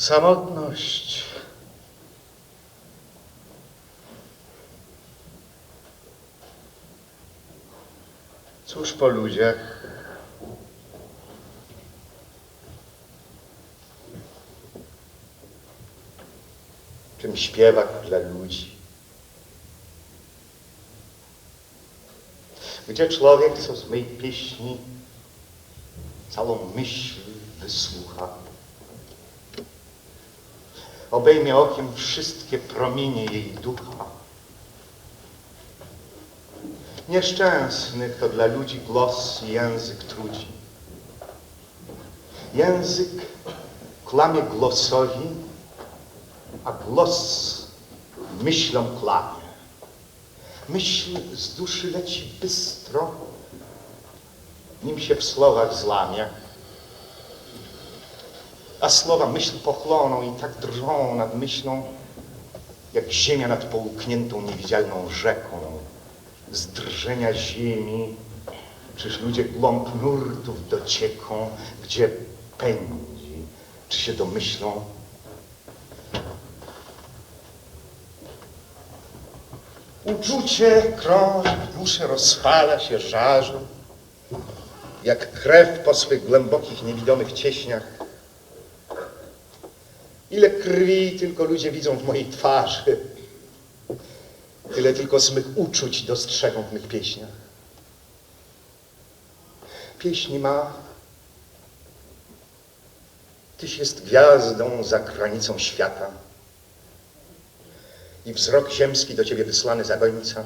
Samotność. Cóż po ludziach? Czym śpiewak dla ludzi? Gdzie człowiek, co z mej pieśni całą myśl wysłucha? Obejmie okiem wszystkie promienie jej ducha. Nieszczęsny, kto dla ludzi głos i język trudzi. Język kłamie głosowi, a głos myślą kłamie. Myśl z duszy leci bystro, nim się w słowach złamie. A słowa myśl pochłoną i tak drżą nad myślą, jak ziemia nad połkniętą niewidzialną rzeką. Z drżenia ziemi, czyż ludzie głąb nurtów docieką, gdzie pędzi, czy się domyślą, Uczucie krąży w duszy, rozpala się, żarzy, jak krew po swych głębokich, niewidomych cieśniach. Ile krwi tylko ludzie widzą w mojej twarzy, tyle tylko smych uczuć dostrzegą w mych pieśniach. Pieśń ma, Tyś jest gwiazdą za granicą świata i wzrok ziemski do ciebie wysłany za gońca,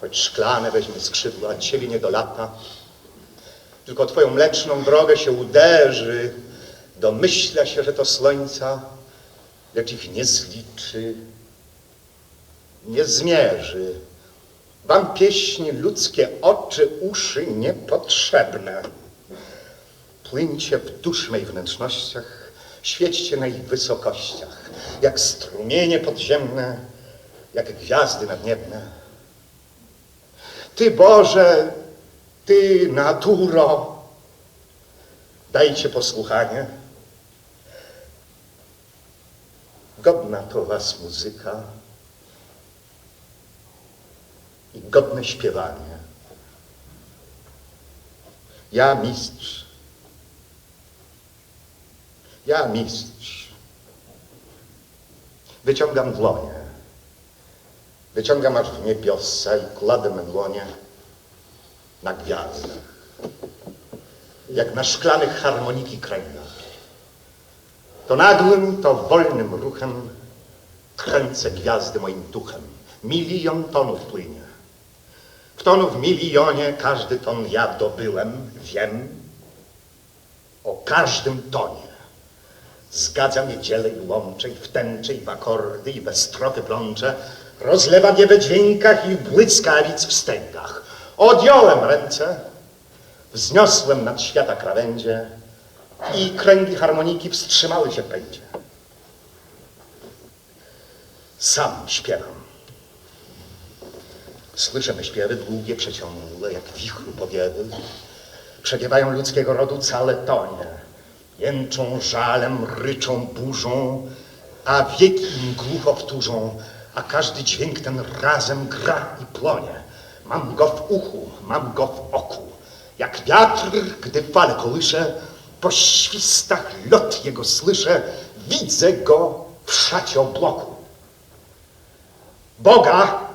choć szklane weźmie skrzydła, ciebie nie dolata. Tylko twoją mleczną drogę się uderzy, domyśla się, że to słońca, lecz ich nie zliczy, nie zmierzy. Wam pieśni ludzkie oczy, uszy niepotrzebne. Płyńcie w dusz mej wnętrznościach, świećcie na ich wysokościach, jak strumienie podziemne, jak gwiazdy nadniebne. Ty Boże, Ty naturo, dajcie posłuchanie. Godna to Was muzyka i godne śpiewanie. Ja mistrz, ja mistrz, wyciągam dłonie, wyciągam aż w niebiosa i kładę me dłonie na gwiazdach, jak na szklanych harmoniki kręgach. To nagłym, to wolnym ruchem kręcę gwiazdy moim duchem. Milion tonów płynie. W tonu w milionie każdy ton ja dobyłem, wiem o każdym tonie. Zgadzam je dzielę i łączę, i w tęcze, i w akordy, i bez strofy plączę. Rozlewam je we dźwiękach i błyskawic w stęgach. Odjąłem ręce, wzniosłem nad świata krawędzie i kręgi harmoniki wstrzymały się w pędzie. Sam śpiewam. Słyszę me śpiewy długie, przeciągłe, jak wichru powiewy. Przewiewają ludzkiego rodu całe tonie. Jęczą żalem, ryczą burzą, a wieki im głucho wtórzą, a każdy dźwięk ten razem gra i płonie. Mam go w uchu, mam go w oku, jak wiatr, gdy fale kołysze, po świstach lot jego słyszę, widzę go w szacie obłoku. Boga,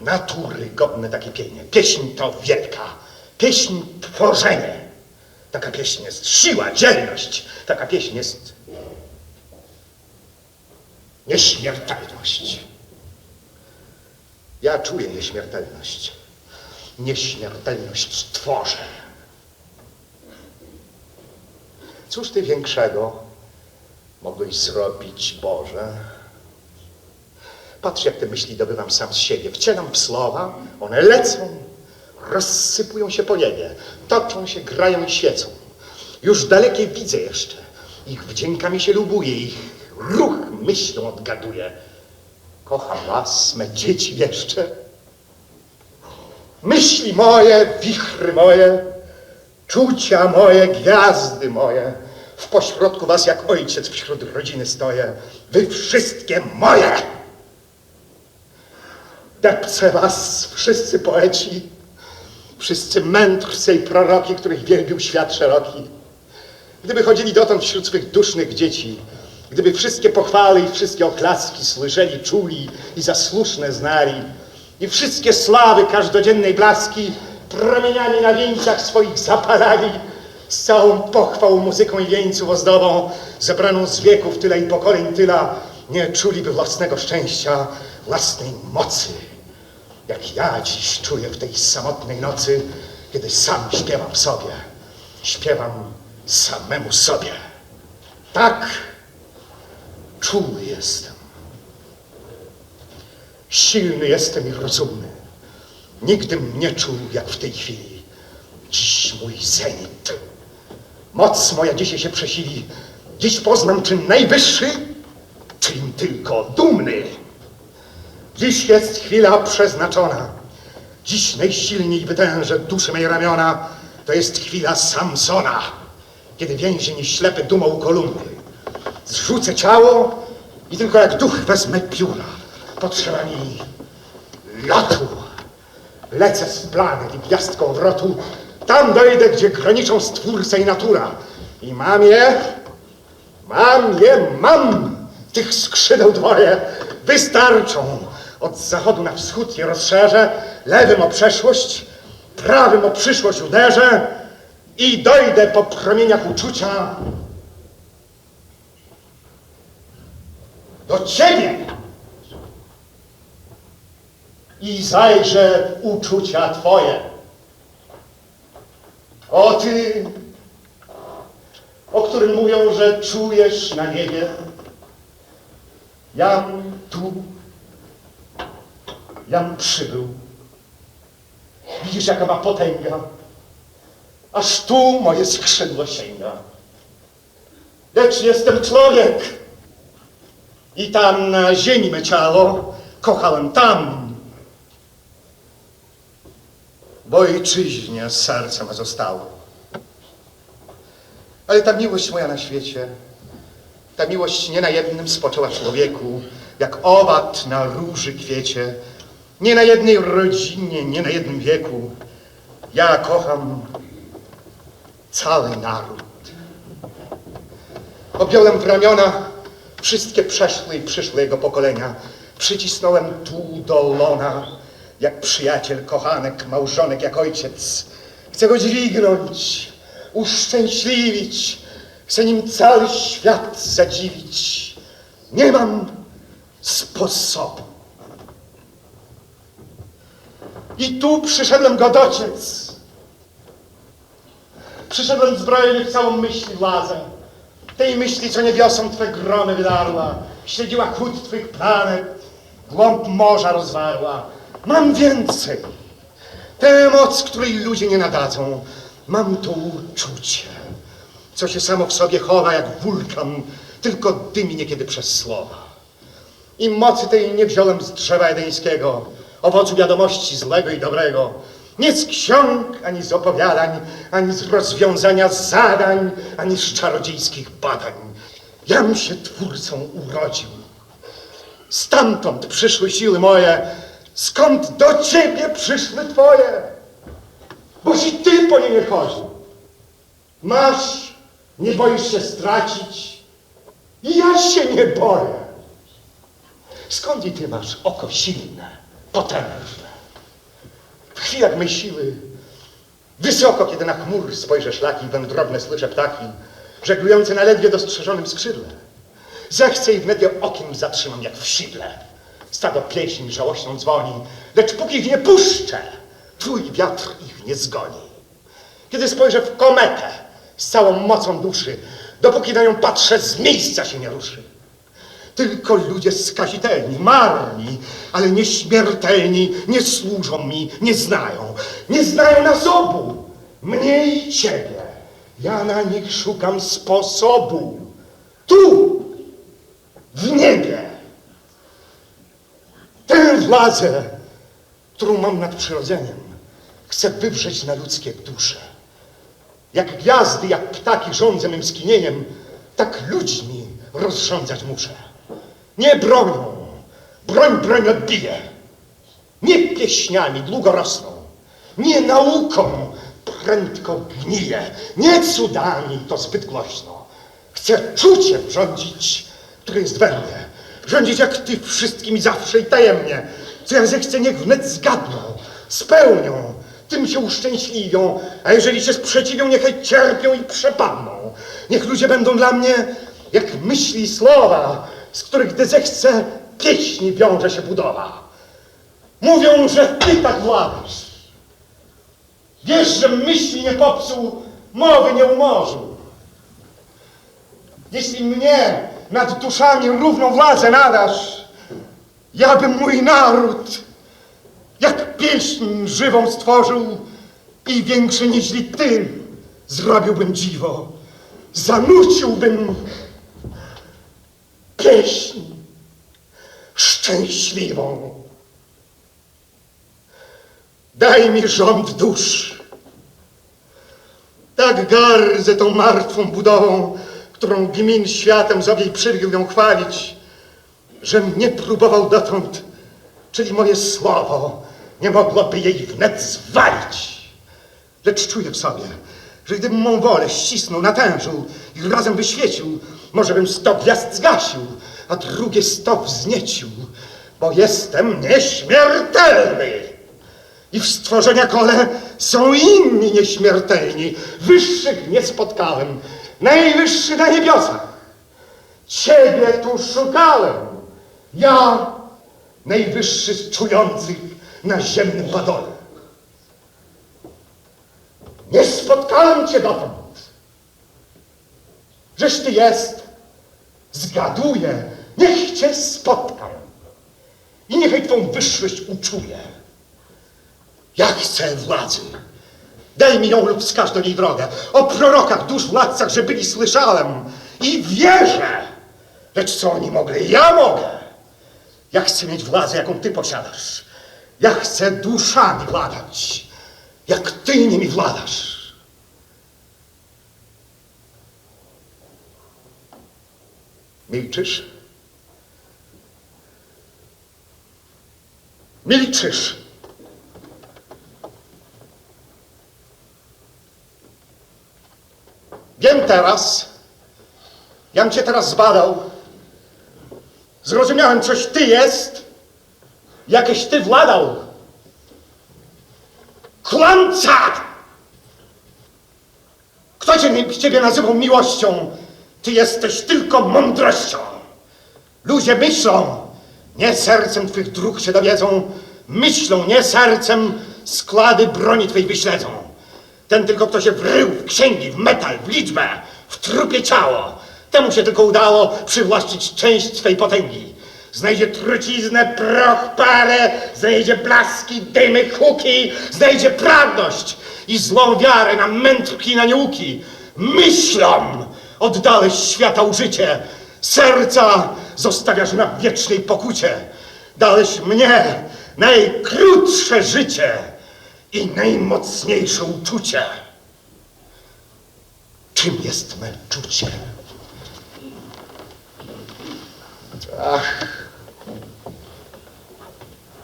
natury godne takie pienie. Pieśń to wielka, pieśń tworzenie. Taka pieśń jest siła, dzielność. Taka pieśń jest nieśmiertelność. Ja czuję nieśmiertelność. Nieśmiertelność tworzę. Cóż ty większego mogłeś zrobić, Boże? Patrz, jak te myśli dobywam sam z siebie. Wcielam w słowa, one lecą, rozsypują się po niebie, toczą się, grają i świecą. Już dalekie widzę jeszcze. Ich wdziękami się lubuję, ich ruch myślą odgaduję. Kocham was, me dzieci jeszcze. Myśli moje, wichry moje, czucia moje, gwiazdy moje, W pośrodku was jak ojciec wśród rodziny stoję. Wy wszystkie moje! Depcę was wszyscy poeci, wszyscy mędrcy i proroki, których wielbił świat szeroki. Gdyby chodzili dotąd wśród swych dusznych dzieci, gdyby wszystkie pochwały i wszystkie oklaski słyszeli, czuli i za słuszne znali, i wszystkie sławy każdodziennej blaski promieniami na wieńcach swoich zapalali, z całą pochwałą, muzyką i wieńców ozdobą, zebraną z wieków tyle i pokoleń tyla, nie czuliby własnego szczęścia, własnej mocy, jak ja dziś czuję w tej samotnej nocy, kiedy sam śpiewam sobie, śpiewam samemu sobie. Tak czuły jestem. Silny jestem i rozumny. Nigdy nie czuł jak w tej chwili. Dziś mój zenit. Moc moja dzisiaj się przesili. Dziś poznam czyn najwyższy, czym tylko dumny. Dziś jest chwila przeznaczona. Dziś najsilniej wytężę duszy mej ramiona. To jest chwila Samsona, kiedy więzień ślepy dumą kolumny. Zrzucę ciało i tylko jak duch wezmę pióra. Potrzeba mi lotu. Lecę z planet i gwiazdką wrotu. Tam dojdę, gdzie graniczą stwórca i natura. I mam je, mam je, mam! Tych skrzydeł dwoje wystarczą. Od zachodu na wschód je rozszerzę, lewym o przeszłość, prawym o przyszłość uderzę i dojdę po promieniach uczucia do ciebie i zajrzę uczucia twoje. O ty, o którym mówią, że czujesz na niebie. Jam tu, jam przybył. Widzisz, jaka ma potęga. Aż tu moje skrzydło sięga. Lecz jestem człowiek. I tam na ziemi me ciało kochałem tam. W ojczyźnie serce me zostało. Ale ta miłość moja na świecie, ta miłość nie na jednym spoczęła człowieku, jak owad na róży kwiecie, nie na jednej rodzinie, nie na jednym wieku. Ja kocham cały naród. Objąłem w ramiona wszystkie przeszłe i przyszłe jego pokolenia. Przycisnąłem tu do lona, jak przyjaciel, kochanek, małżonek, jak ojciec. Chcę go dźwignąć, uszczęśliwić. Chcę nim cały świat zadziwić. Nie mam sposobu. I tu przyszedłem go dociec. Przyszedłem zbrojony w całą myśl łazę. Tej myśli, co niebiosą Twe gromy wydarła, śledziła chód Twych planet, głąb morza rozwarła. Mam więcej. Tę moc, której ludzie nie nadadzą. Mam to uczucie, co się samo w sobie chowa jak wulkan, tylko dymi niekiedy przez słowa. I mocy tej nie wziąłem z drzewa edeńskiego, owocu wiadomości złego i dobrego. Nie z ksiąg, ani z opowiadań, ani z rozwiązania zadań, ani z czarodziejskich badań. Jam się twórcą urodził. Stamtąd przyszły siły moje, skąd do ciebie przyszły twoje. Boś i ty po nie nie chodził. Masz, nie boisz się stracić. I ja się nie boję. Skąd i ty masz oko silne, potężne? W chwilach mej siły, wysoko, kiedy na chmur spojrzę szlaki, wędrowne słyszę ptaki, żeglujące na ledwie dostrzeżonym skrzydle. Zechcę i wnet je okiem zatrzymam, jak w sidle. Stado pieśń żałośną dzwoni, lecz póki ich nie puszczę, twój wiatr ich nie zgoni. Kiedy spojrzę w kometę z całą mocą duszy, dopóki na nią patrzę, z miejsca się nie ruszy. Tylko ludzie skazitelni, marni, ale nieśmiertelni nie służą mi, nie znają. Nie znają nas obu, mnie i ciebie. Ja na nich szukam sposobu. Tu, w niebie. Władzę, którą mam nad przyrodzeniem, chcę wywrzeć na ludzkie dusze. Jak gwiazdy, jak ptaki rządzę mym skinieniem, tak ludźmi rozrządzać muszę. Nie bronią, broń broń odbije. Nie pieśniami długo rosną, nie nauką prędko gnije, nie cudami to zbyt głośno. Chcę czuciem rządzić, które jest we mnie. Rządzić jak ty wszystkim zawsze i tajemnie. Co ja zechcę, niech wnet zgadną, spełnią, tym się uszczęśliwią, a jeżeli się sprzeciwią, niechaj cierpią i przepadną. Niech ludzie będą dla mnie jak myśli i słowa, z których gdy zechcę, pieśni wiąże się budowa. Mówią, że ty tak władasz. Wiesz, że myśli nie popsuł, mowy nie umorzył. Jeśli mnie nad duszami równą władzę nadasz, ja bym mój naród jak pieśń żywą stworzył i większe niż ty zrobiłbym dziwo. Zanuciłbym pieśń szczęśliwą. Daj mi rząd dusz. Tak gardzę tą martwą budową, którą gmin światem sobie przywił ją chwalić, żem nie próbował dotąd, czyli moje słowo nie mogłoby jej wnet zwalić. Lecz czuję w sobie, że gdybym mą wolę ścisnął, natężył i razem wyświecił, może bym sto gwiazd zgasił, a drugie sto wzniecił, bo jestem nieśmiertelny. I w stworzenia kole są inni nieśmiertelni. Wyższych nie spotkałem. Najwyższy na niebiosach. Ciebie tu szukałem. Ja, najwyższy z czujących na ziemnym padole. Nie spotkałem cię dotąd. Żeś ty jest. Zgaduję. Niech cię spotkam. I niechaj twą wyższość uczuję. Ja chcę władzy. Daj mi ją lub wskaż do niej drogę. O prorokach, dusz władcach, że byli słyszałem i wierzę. Lecz co oni mogli? Ja mogę. Ja chcę mieć władzę, jaką ty posiadasz. Ja chcę duszami władać, jak ty nimi władasz. Milczysz? Milczysz. Wiem teraz, jam cię teraz zbadał. Zrozumiałem, coś ty jest, jakieś ty władał. Kłamca! Kto cię, ciebie nazywał miłością? Ty jesteś tylko mądrością. Ludzie myślą, nie sercem twych dróg się dowiedzą, myślą, nie sercem składy broni twej wyśledzą. Ten tylko, kto się wrył w księgi, w metal, w liczbę, w trupie ciało, temu się tylko udało przywłaszczyć część swej potęgi. Znajdzie truciznę, proch, parę, znajdzie blaski, dymy, huki, znajdzie prawność i złą wiarę na mędrki i na nieuki. Myślom oddałeś świata użycie, serca zostawiasz na wiecznej pokucie. Dałeś mnie najkrótsze życie i najmocniejsze uczucie. Czym jest me czucie? Ach,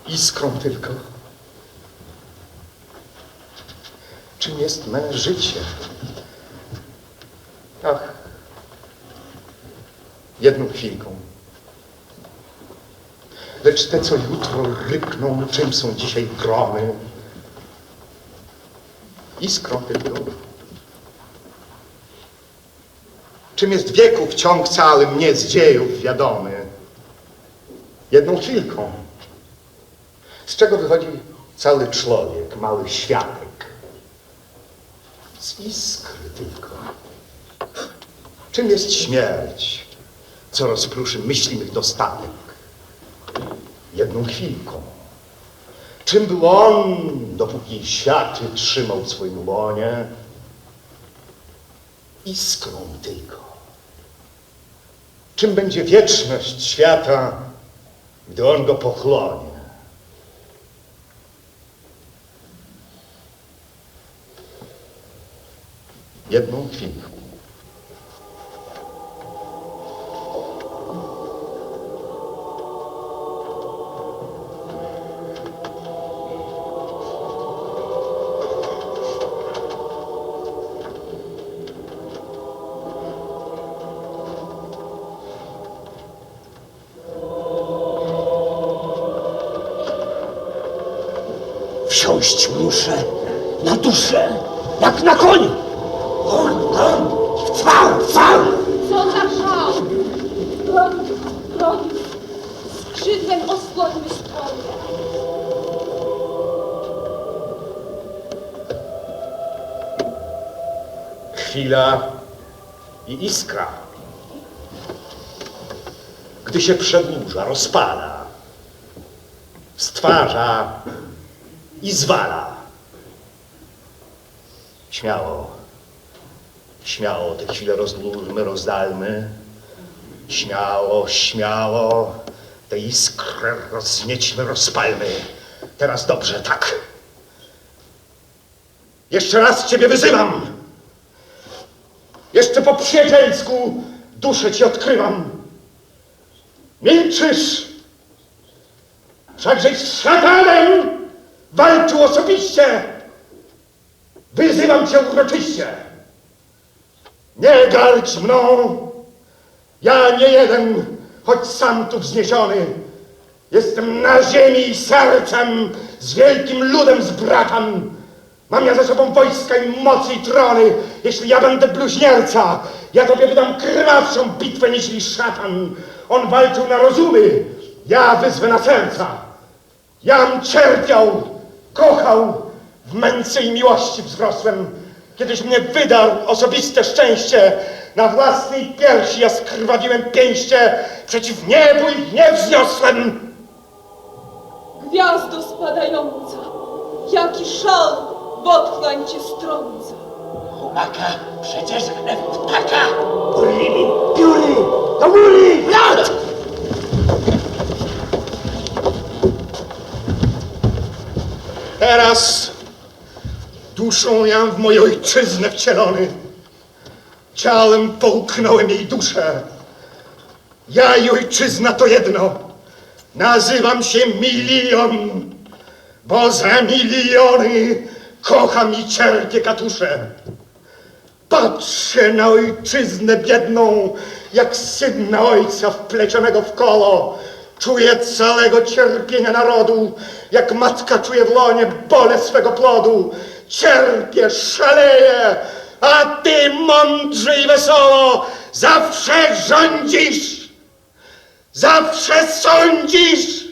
iskrą tylko. Czym jest me życie? Ach, jedną chwilką. Lecz te, co jutro rykną, czym są dzisiaj gromy, iskrą tylko. Czym jest wieków ciąg cały mnie z dziejów wiadomy? Jedną chwilką. Z czego wychodzi cały człowiek, mały światek? Z iskry tylko. Czym jest śmierć, co rozpruszy myśli mych dostatek? Jedną chwilką. Czym był on, dopóki światy trzymał w swoim łonie? Iskrą tylko. Czym będzie wieczność świata, gdy on go pochłonie? Jedną chwilę. Chwila i iskra. Gdy się przedłuża, rozpala, stwarza i zwala. Śmiało, śmiało te chwile rozlóżmy, rozdalmy. Śmiało, śmiało, te iskry rozniećmy, rozpalmy. Teraz dobrze, tak. Jeszcze raz ciebie wyzywam. Przyjacielsku duszę ci odkrywam. Milczysz! Wszakżeś z szatanem walczył osobiście. Wyzywam cię uroczyście. Nie gardź mną. Ja nie jeden, choć sam tu wzniesiony. Jestem na ziemi sercem z wielkim ludem zbratam. Mam ja ze sobą wojska i mocy i trony. Jeśli ja będę bluźnierca, ja tobie wydam krwawszą bitwę niż szatan. On walczył na rozumy, ja wyzwę na serca. Jam cierpiał, kochał, w męce i miłości wzrosłem. Kiedyś mnie wydarł osobiste szczęście. Na własnej piersi ja skrwawiłem pięście, przeciw niebu ich nie wzniosłem. Gwiazdo spadająca! Jaki szal w otchłań cię strąca! Chłopaka, przecież krew ptaka. Urli mi pióry, do góry, wlot. Teraz duszą jam w moją ojczyznę wcielony. Ciałem połknąłem jej duszę. Ja i ojczyzna to jedno. Nazywam się milion, bo za miliony kocham i cierpię katusze. Patrzę na ojczyznę biedną, jak syn na ojca wplecionego w kolo. Czuję całego cierpienia narodu, jak matka czuje w łonie bole swego plodu. Cierpię, szaleję, a ty mądrze i wesoło zawsze rządzisz, zawsze sądzisz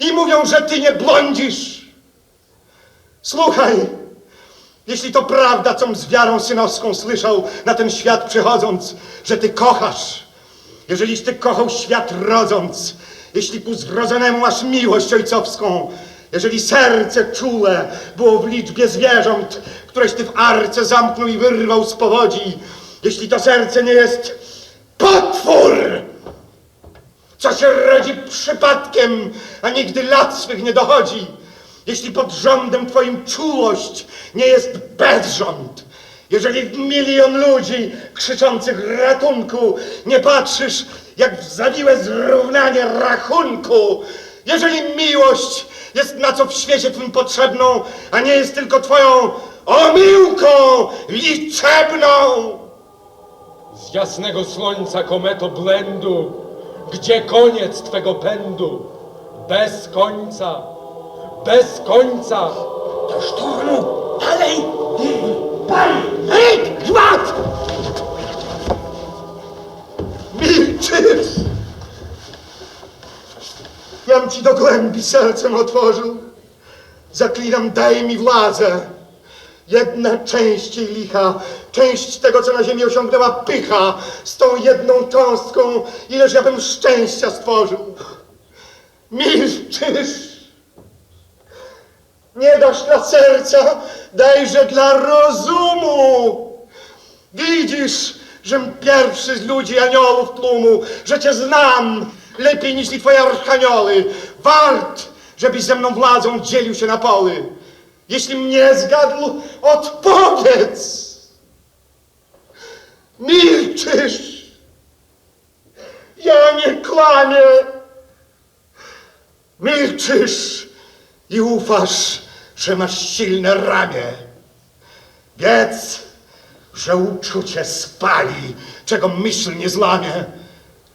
i mówią, że ty nie blądzisz. Słuchaj, jeśli to prawda, com z wiarą synowską słyszał na ten świat przychodząc, że ty kochasz, jeżeliś ty kochał świat rodząc, jeśli ku zrodzonemu masz miłość ojcowską, jeżeli serce czule było w liczbie zwierząt, któreś ty w arce zamknął i wyrwał z powodzi, jeśli to serce nie jest potwór, co się rodzi przypadkiem, a nigdy lat swych nie dochodzi. Jeśli pod rządem twoim czułość nie jest bezrząd, jeżeli w milion ludzi krzyczących ratunku nie patrzysz jak w zawiłe zrównanie rachunku, jeżeli miłość jest na co w świecie twym potrzebną, a nie jest tylko twoją omyłką liczebną, Z jasnego słońca kometo błędu, gdzie koniec twego pędu? Bez końca, bez końca. Do szturmu, dalej. Pal, ryk, grzmat. Milczysz! Jam ci do głębi sercem otworzył. Zaklinam, daj mi władzę. Jedna część jej licha, część tego, co na ziemi osiągnęła pycha, z tą jedną cząstką, ileż ja bym szczęścia stworzył. Milczysz! Nie dasz dla serca, dajże dla rozumu. Widzisz, żem pierwszy z ludzi aniołów tłumu, że cię znam lepiej niż i twoje archanioły. Wart, żebyś ze mną władzą dzielił się na poły. Jeśli mnie zgadł, odpowiedz. Milczysz! Ja nie kłamię! Milczysz i ufasz, że masz silne ramię. Wiedz, że uczucie spali, czego myśl nie złamie.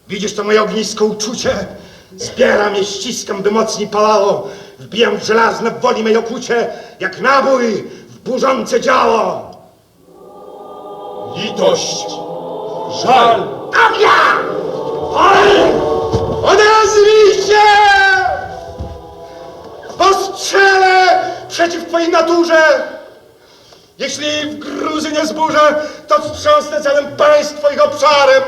Widzisz to moje ognisko uczucie? Zbieram je, ściskam, by mocniej palało. Wbijam w żelazne w woli mej okucie, jak nabój w burzące działo. Litość, żal, Ognia! Oj! Odezwij się! strzelę przeciw twojej naturze. Jeśli w gruzy nie zburzę, to wstrząsnę całym państwem ich obszarem,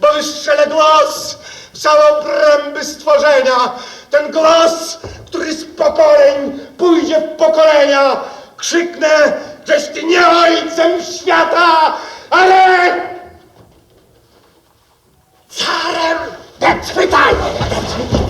bo wystrzelę głos w całe obręby stworzenia. Ten głos, który z pokoleń pójdzie w pokolenia. Krzyknę, żeś ty nie ojcem świata, ale carem. That's my